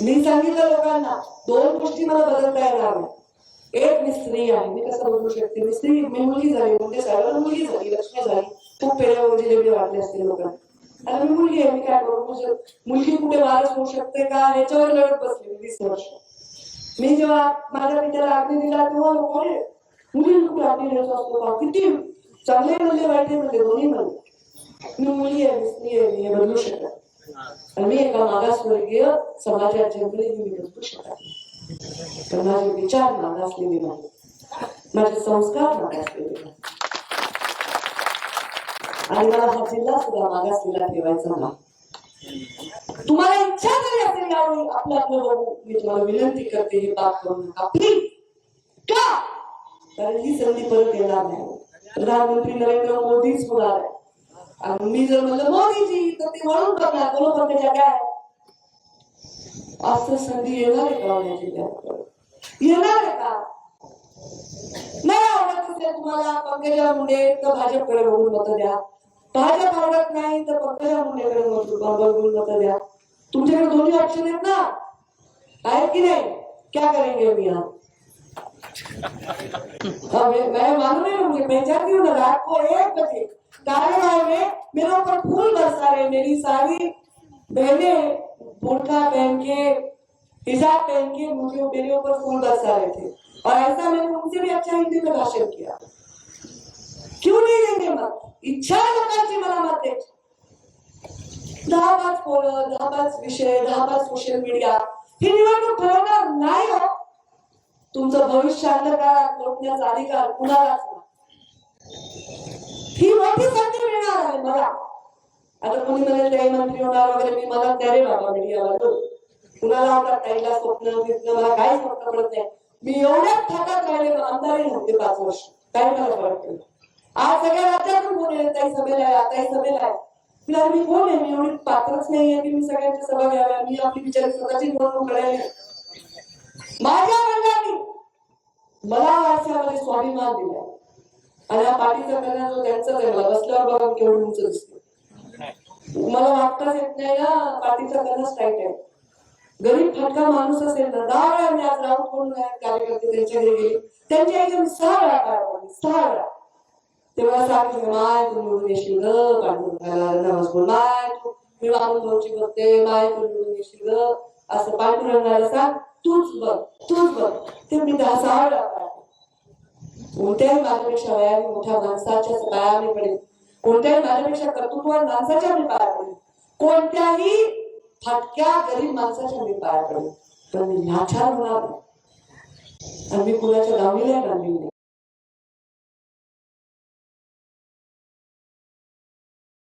मी सांगितलं लोकांना दोन गोष्टी मला बदलता येणार हव्या. एक मी स्त्री आहे. मी कसं बोलू शकते? मी स्त्री मी मुलगी झाली म्हणजे साहेबांना मुलगी झाली लक्ष्मी झाली. खूप पेढ्या वगैरे जिलेबी वाटले असते लोकांना. आता मी मुलगी आहे मी काय करू? मुलगी कुठे वारस होऊ शकते का? याच्यावर लढत बसली वीस वर्ष. मी जेव्हा माझ्या पित्याला अग्नी दिला तेव्हा लोकांनी मुली कुठे अग्नी द्यायचा असतो? का किती चांगले म्हणले वाईट म्हणले दोन्ही म्हणले मी मुलगी आहे मी स्त्री आहे मी बदलू शकत आणि मी एका मागासवर्गीय समाजाच्या मी बदलू शकत तर माझे विचार मागासलेले नाही. माझे संस्कार मागासलेले नाही. आणि मला हा जिल्हा सुद्धा मागासलेला ठेवायचा नाही. तुम्हाला इच्छा जरी असेल यावेळी आपलं आपलं बघू मी तुम्हाला विनंती करते हे पाप करू नका. प्लीज का कारण ही संधी परत येणार नाही. प्रधानमंत्री नरेंद्र मोदीच होणार आहे. आणि मी जर म्हणलं मोदीजी तर ते म्हणून करणार बरोबर त्याच्या काय. असं संधी येणार आहे का जिल्ह्यात येणार आहे का? नाही आवडत असेल तुम्हाला पंकजा मुंडे तर भाजपकडे बघून मत द्या. भाजप आवडत नाही तर पंकजा मुंडेकडे बघून मत द्या. तुमच्याकडे दोन्ही ऑप्शन आहेत ना? आहेत की नहीं? क्या करेंगे अभी हाँ, मैं मालूम है मुझे मैं चाहती हूँ ना रात को एक बजे। कार्यवाही में मेरे ऊपर फूल बरसा रहे मेरी सारी बहने बुरखा पहन के हिजाब पहन के मुझे मेरे ऊपर फूल बरसा रहे थे। और ऐसा मैंने उनसे भी अच्छा हिंदी में भाषण किया। क्यों नहीं देंगे मत? इच्छा आहे लोकांची मला मत द्यायची दहा पाच पोळं दहा पाच विषय दहा पाच सोशल मीडिया ही निवडणूक ठरवणार नाही हो। तुमचं भविष्य काय लोटण्याचा अधिकार कुणालाच नाही ही मोठी संधी मिळणार आहे मला. आता कोणी म्हणेल काही मंत्री होणार वगैरे मी मला द्या रे बाबा मीडियावर कुणाला आता ताईला स्वप्न दिसलं मला काही स्वप्न पडत नाही. मी एवढ्याच ठाकात राहिले आमदारही नव्हते पाच वर्ष. काय मला फरक आज सगळ्या राज्यातून कोण आहे ताई सभेला आहे आताही सभेला आहे तिला मी कोण आहे? मी एवढी पात्रच नाही आहे की मी सगळ्यांच्या सभा घ्याव्या. मी आपली विचार स्वतःची निवडणूक करायला माझ्या वडिलांनी मला वर्षामध्ये स्वाभिमान दिला आणि हा पाठीचा कन्या जो त्यांचा आहे बसल्यावर बघा केवढं उंच दिसतो मला वाटताच येत नाही ना पाठीचा कन्याच टाईट आहे गरीब फटका माणूस असेल ना दहा वेळा मी आज राऊत कोण कार्यकर्ते त्यांच्या घरी गेले. त्यांच्या इथे मी सहा वेळा पाया पडले सहा वेळा. तेव्हा सांगितलं माय तू निवडून येशील ग पांडुरंगाला नमाज बोल माय तू मी वामन भाऊची बघते माय तू निवडून येशील ग. असं पांडुरंगाला सांग तूच बघ तूच बघ. ते मी दहा सहा वेळा कोणत्याही माझ्यापेक्षा वयाने मोठ्या माणसाच्या पाया पडेल. कोणत्याही माझ्यापेक्षा कर्तृत्वान माणसाच्या मी पाया पडेल. कोणत्याही फाटक्या गरीब माणसाच्या मी पाया पडेल. पण मी लाचार होणार आणि मी कुणाच्या दावणीला नांदली